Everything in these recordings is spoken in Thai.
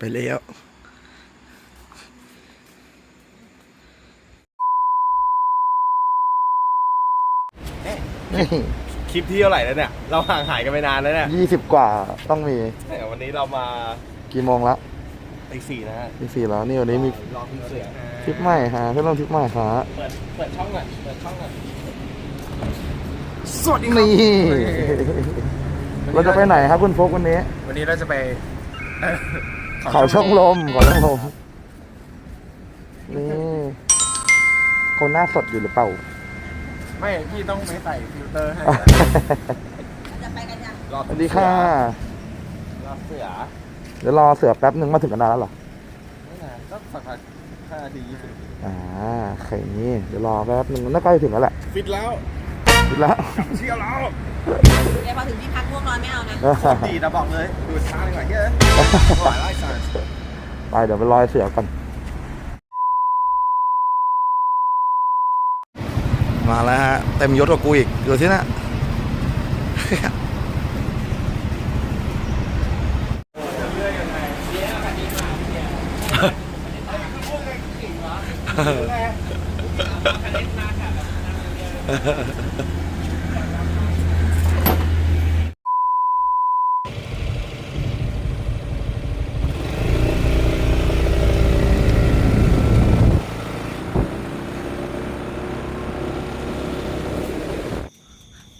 ไปแล้วคลิปที่เท่าไหร่แล้วเนี่ย เราห่างหายกันไปนานแล้วเนี่ยยี่สิบกว่าต้องมีแต่วันนี้เรามากี่โมงละตีสี่นะฮะตีสี่แล้วนี่วันนี้มีรอพี่เสือทริปใหม่ฮะเพื่อนร่วมทริปใหม่ฮะเปิดเปิดช่องก่อนเปิดช่องก่อนสวัสดีนี่เราจะไปไหนครับคุณโฟกวันนี้ วันนี้เราจะไป เอ่อเขาช่องลมเขาช่องลมนี่คนหน้าสดอยู่หรือเปล่า ไม่พี่ต้องไม่ใส่ฟิลเตอร์ให้จะไปกันยังรอสวัสดีค่ะ รอเสือเดี๋ยวรอเสือแป๊บหนึ่งมาถึงกันนานแล้วเหรอไม่นานก็สักพักห้านาทียี่สิบอ่าโอเคนี่เดี๋ยวรอแป๊บหนึ่งน่าใกล้ถึงแล้วแหละฟิตแล้ว ถึงแล้วเชี่ยวแล้วเดี๋ยวพอถึงที่พักง่วงนอนไม่เอานะดีนะบอกเลยดูช้าดีกว่าเฮ้ยหวานไล่สันไปเดี๋ยวไปรอเสือก่อนมาแล้วฮะเต็มยศกว่ากูอีกดูที่นะ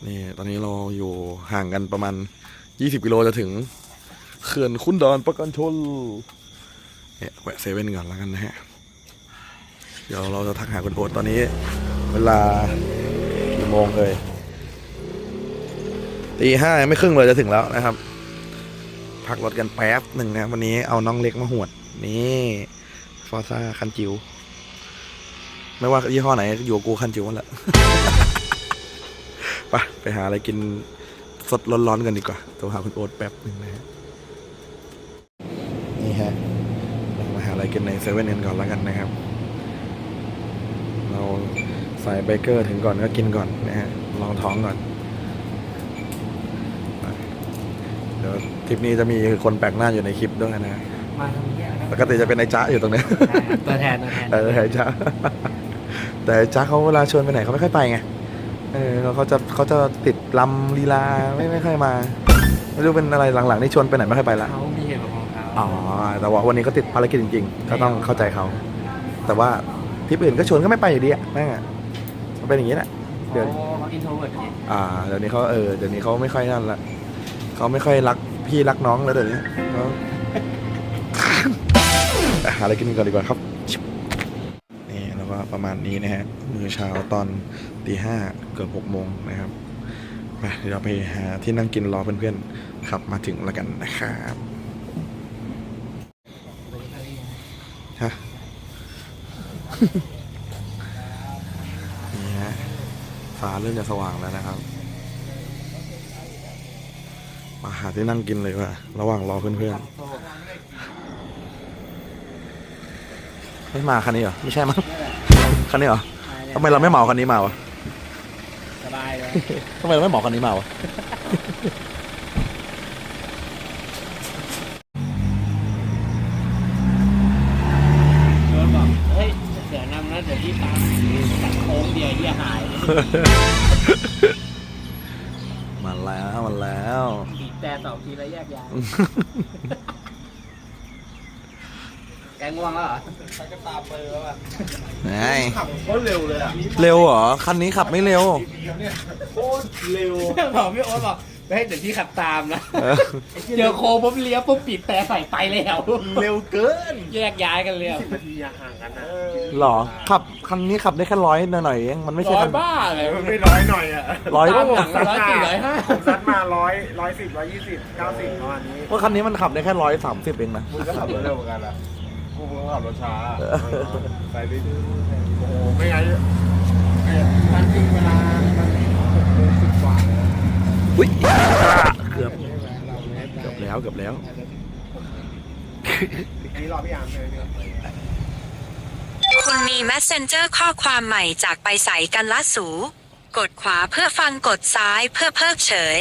นี่ตอนนี้เราอยู่ ห่างกันประมาณ 20 กิโลจะถึงเขื่อนคุนดอนประกันชนเนี่ยแวะเซเว่นก่อนแล้วกันนะฮะ เดี๋ยวเราจะทักหาคุณโอ๊ตตอนนี้ เวลากี่โมงเลยตีห้ายังไม่ครึ่งเลยจะถึงแล้วนะครับ พักรถกันแป๊บหนึ่งนะ วันนี้เอาน้องเล็กมาหวด นี่ฟอร์ซ่าคันจิวไม่ว่ายี่ห้อไหนอยู่กูคันจิวหมดแหละ ไปไปหาอะไรกิน สดร้อนๆ กันดีกว่าโทรหาคุณโอ๊ตแป๊บหนึ่งนะฮะ นี่ฮะเรามาหาอะไรกินในเซเว่นกันก่อนแล้วกันนะครับ เราใส่เบเกอร์ถึงก่อนก็กินก่อนนะฮะ ลองท้องก่อนไปเดี๋ยวทริปนี้จะมีคนแปลกหน้าอยู่ในคลิปด้วยนะฮะมาทำเยี่ยปกติจะเป็นไอ้จ๊ะอยู่ตรงเนี้ย ตัวแทนตัวแทน เออไอ้จ๊ะแต่ไอ้จ๊ะเขาเวลาชวนไปไหนเขาไม่ค่อยไปไง เออเขาเขาจะเขาจะติดลำลีลาไม่ไม่ค่อยมาไม่รู้เป็นอะไรหลังๆนี่ชวนไปไหนไม่ค่อยไปละเขามีเหตุผลของเขาอ๋อแต่ว่าวันนี้เขาติดภารกิจจริงๆ ก็ต้องเข้าใจเขา แต่ว่าทริปอื่นก็ชวนก็ไม่ไปอยู่ดีอะแม่งอะมันเป็นอย่างนี้แหละเดี๋ยวเขาอินโทรเวิร์ดอ่าเดี๋ยวนี้เขาเออเดี๋ยวนี้เขาไม่ค่อยนั่นละเขาไม่ค่อยรักพี่รักน้องแล้วเดี๋ยวนี้เขาไปหาอะไรกินก่อนดีกว่าครับนี่แล้วก็ ประมาณนี้นะฮะมื้อเช้าตอนตีห้าเกือบหกโมงนะครับไปเดี๋ยวเราไปหาที่นั่งกินรอเพื่อนๆขับมาถึงแล้วกันนะครับฮะนี่ฮะฟ้าเริ่มจะสว่างแล้วนะครับ มาหาที่นั่งกินเลยว่ะระหว่างรอเพื่อนๆไม่มาคันนี้เหรอ ไม่ใช่มั้ง คันนี้เหรอทำไมเราไม่เหมาคันนี้มาวะสบายเลยทำไมเราไม่เหมาคันนี้มาวะโดนบอกเฮ้ยเดี๋ยวนำนะเดี๋ยวพี่ตามตัดโค้งเดียวเหี้ยหายมาแล้วมาแล้วบีบแต่สองทีแล้วแยกย้ายแก ง่วงแล้วเหรอไงขับโคตรเร็วเลยอะเร็วเหรอ คันนี้ขับไม่เร็ว โคตรเร็วบอกพี่โอ๊ตบอกเฮ้ยเดี๋ยวพี่ขับตามนะเออ เจอโค้งปุ๊บเลี้ยวปุ๊บปิดแต่ใส่ไปแล้วเร็วเกินแยกย้ายกันเลยนาทีห่างกันนะหรอ ขับคันนี้ขับได้แค่ร้อยหน่อยๆเองมันไม่ใช่ร้อคัยนบ้าเลยมันไม่ร้อยหน่อยอะร้อยตามหลังร้อยสี่ร้อยห้าผมซัดมาร้อยร้อยสิบร้อยยี่สิบเก้าสิบประมาณนี้ว่าคันนี้มันขับได้แค่ร้อยสามสิบเองนะ มึงก็ขับรถเร็วเหมือนกันอะ กูมึงก็ขับรถช้าไปเรื่อยๆโอ้โหไม่งั้นมันจริงเวลามันหกโมงสิบกว่าเลยนะอุ้ยเกือบเกือบแล้วเกือบแล้วอันนี้รอพี่อาร์มใช่ไหมพี่คุณมี Messenger ข้อความใหม่จากไปใส่กันละสู กดขวาเพื่อฟังกดซ้ายเพื่อเพิกเฉย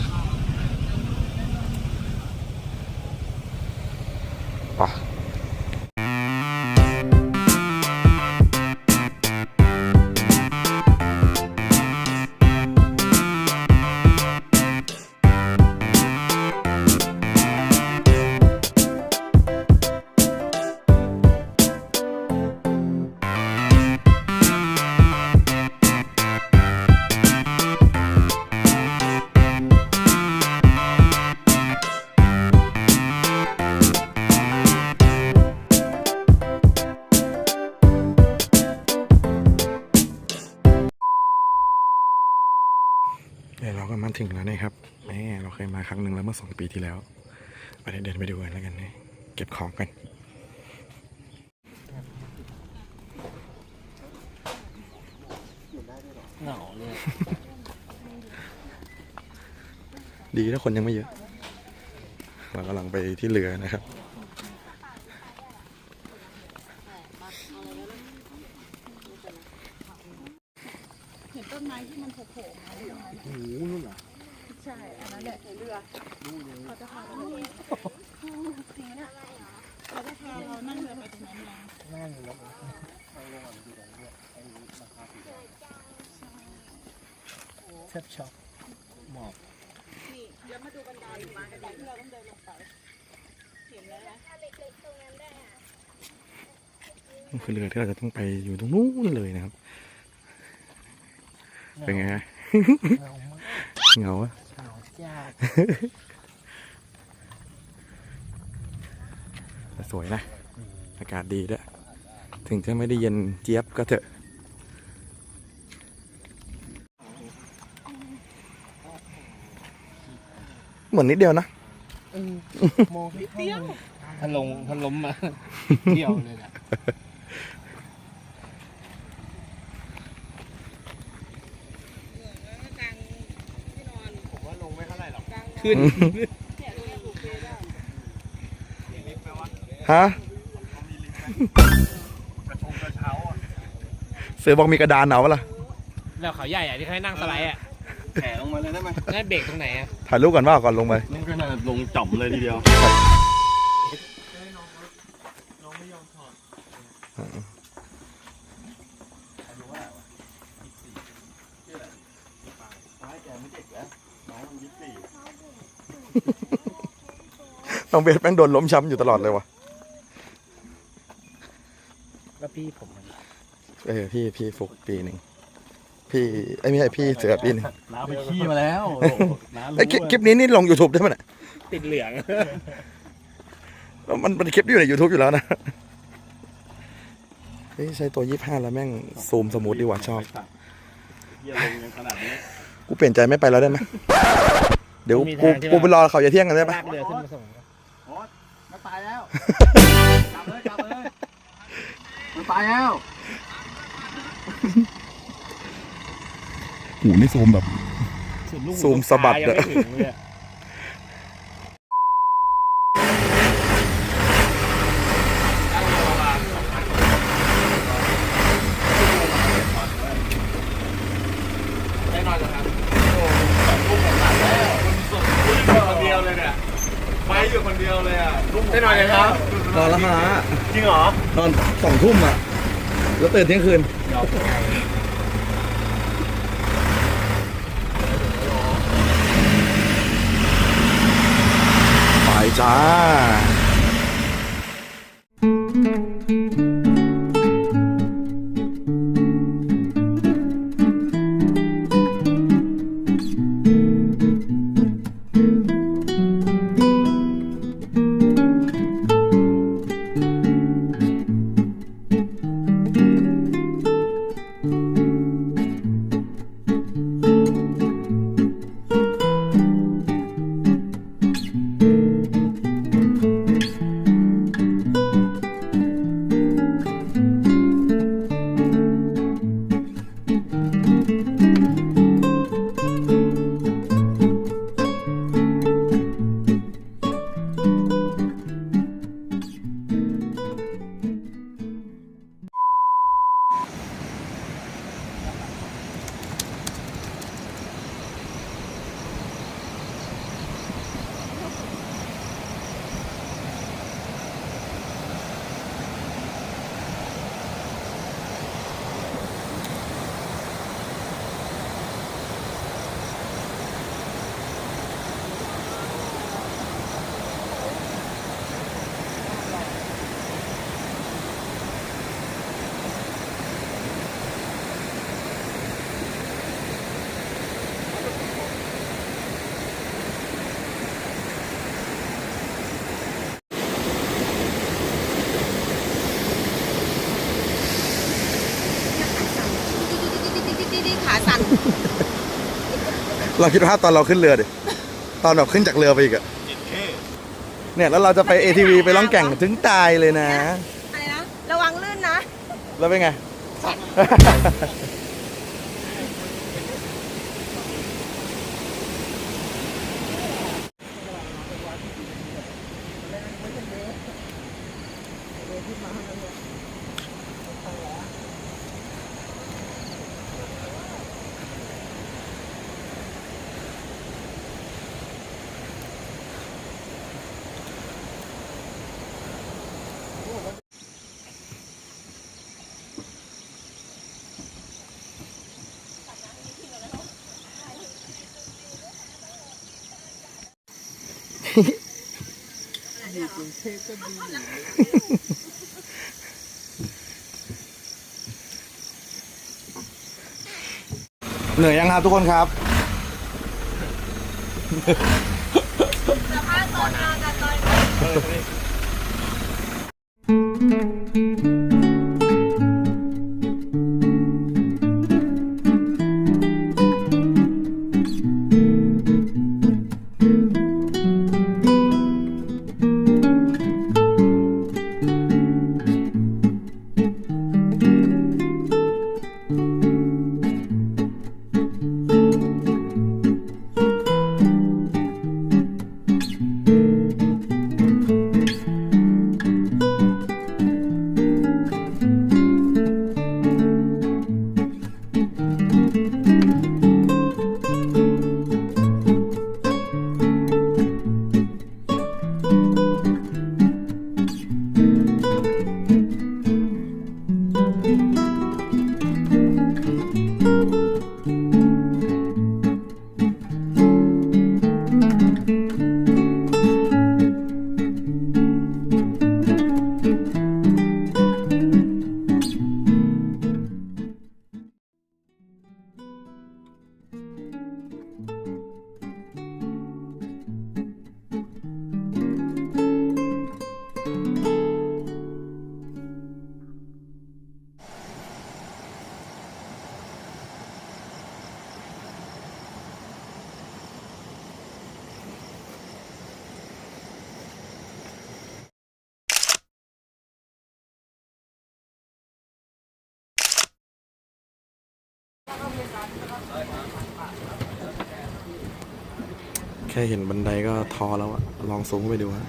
มาครั้งหนึ่งแล้วเมื่อสองปีที่แล้วไปเดินไปดูกันแล้วกันนะเก็บของกันเหงาเลย ดีถ้าคนยังไม่เยอะ เรากำลังไปที่เรือนะครับ เห็นต้นไม้ที่มันโผล่ๆมาอยู่ตรงนั้น โอ้โหนู่นเหรอ ใช่ อันนั้นแหละเรือเขาจะพาเราไปเขาจะพาเรานั่งเรือไปตรงนั้นมา นั่งรถ แทบช็อกหมอบนี่เดี๋ยวมาดูบันไดมาบันไดที่เราต้องเดินลงไปเห็นแล้วนะนี่คือเรือที่เราจะต้องไปอยู่ตรงนู้นเลยนะครับ เป็นไงฮะเหงามากเหงาอะเหงาจ้าแต่สวยนะ อากาศดีด้วย ถึงจะไม่ได้เย็นเจี๊ยบก็เถอะ เหมือนนิดเดียวนะมองนิดเดียวถ้าลงถ้าล้มมาเดี่ยวเลยนะผมว่าลงไม่เท่าไหร่หรอกขึ้นฮะกระชงกระเช้าอะเสือบอกมีกระดานเอาปะล่ะแล้วเขาใหญ่อะที่เขาให้นั่งสไลด์อะ แผลลงมาเลยได้ไหมนั่นเบรกตรงไหนอะถ่ายรูปก่อนว่าก่อนลงไปนี่ก็น่าลงจ่อมเลยทีเดียวน้องเบสแม่งโดนล้มช้ำอยู่ตลอดเลยวะแล้วพี่ผมมันเออพี่พี่ฟุกปีหนึ่ง พี่ไอ้ยไม่ใช่พี่เสือปีหนึ่งน้าไปขี้มาแล้วน้าไอ้ยคลิปคลิปนี้นี่ลง YouTube ได้ไหมเนี่ยติดเหลืองมันมันคลิปที่อยู่ใน YouTube อยู่แล้วนะเฮ้ยใช้ตัวยี่ห้าแล้วแม่งซูมสมูทดีกว่าชอบ เยี่ยลงยังขนาดนี้กูเปลี่ยนใจไม่ไปแล้วได้ไหมเดี๋ยวมีกูทางใช่ปะกูไปรอเขาจะเที่ยงกันได้ปะ ลากเรือขึ้นมาส่งมันตายแล้ว จับเลยจับเลยมันตายแล้ว หูนี่ซูมแบบ สุดลูกหูซูมลูกสะบัดตายังไม่อะถึงเลยอะคนเดียวเลยเนี่ยไปอยู่คนเดียวเลยอะได้หน่อยเลยครับ นอนแล้วฮะจริงเหรอนอนสองทุ่มอะ แล้วตื่นเที่ยงคืน ไป เราคิดภาพตอนเราขึ้นเรือดิ ตอนแบบขึ้นจากเรือไปอีกอะเนี่ยแล้วเราจะไป ATV ไปล่องแก่งถึงตายเลยนะ อะไรนะ ระวังลื่นนะ แล้วเป็นไง เหนื่อยยังครับทุกคนครับ แค่เห็นบันไดก็ท้อแล้วอะลองซูมเข้าไปดูฮะ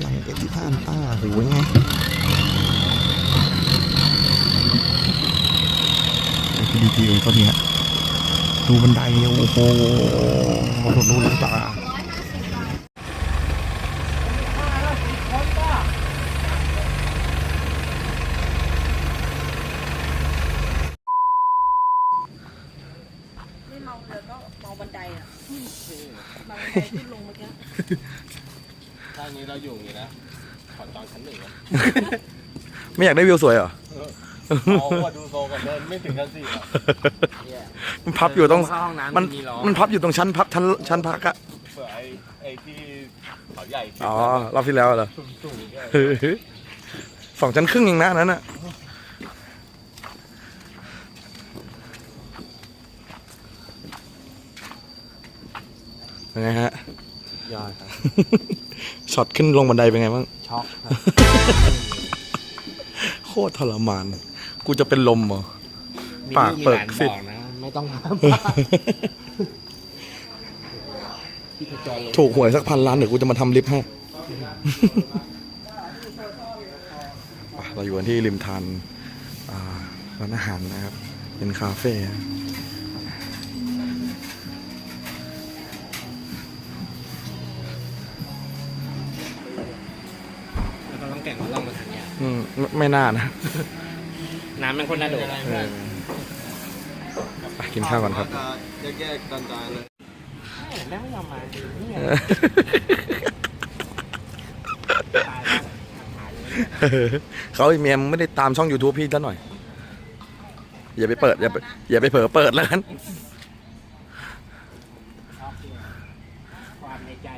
หลังเอ็ดที่ผ่านตาหูยไงไอ้ที่ดีๆก็เนี่ยดูบันไดโอ้โหดูดูน้ำตา ไม่เมาเรือก็เมาบันไดอะ เมาบันไดขึ้นลงเมื่อกี้ถ้างี้เราอยู่อย่างนี้นะขอตอนชั้นหนึ่งนะไม่อยากได้วิวสวยเหรอ เอาว่าดูโซกันเดินไม่ถึงกันสี่หรอกมันพับอยู่ตรง เข้าห้องน้ำมันมีล้อมันพับอยู่ตรงชั้นพับชั้นชั้นพักอะเผื่อไอ้ไอ้ที่เขาใหญ่อ๋อรอบที่แล้วเหรอ สูงๆเนี่ย สองชั้นครึ่งเองนะอันนั้นอะ เป็นไงฮะ ยอดครับ ช็อตขึ้นลงบันไดเป็นไงบ้าง ช็อกครับ โคตรทรมาน กูจะเป็นลมเหรอมีปากลูมีเปิหกลานสิบอกนะ ไม่ต้องทำที่จะจอยถูกหวยสักพันล้านเดี๋ยวกูจะมาทำลิฟต์ให้อะเราอยู่กันที่ริมทานอ่าร้านอาหารนะครับ เป็นคาเฟ่ ไม่ไม่น่านะน้ำมันคนน่าโดดเออไปกินข้าวก่อนครับแยกๆกันๆเลยแม่ไม่ยอมมาเนี่ยตายแล้วเขาเมียมงไม่ได้ตามช่อง YouTube พี่ซะหน่อย อย่าไปเปิด อย่าไปอย่าไปเผลอเปิดแล้วกัน ความในใจ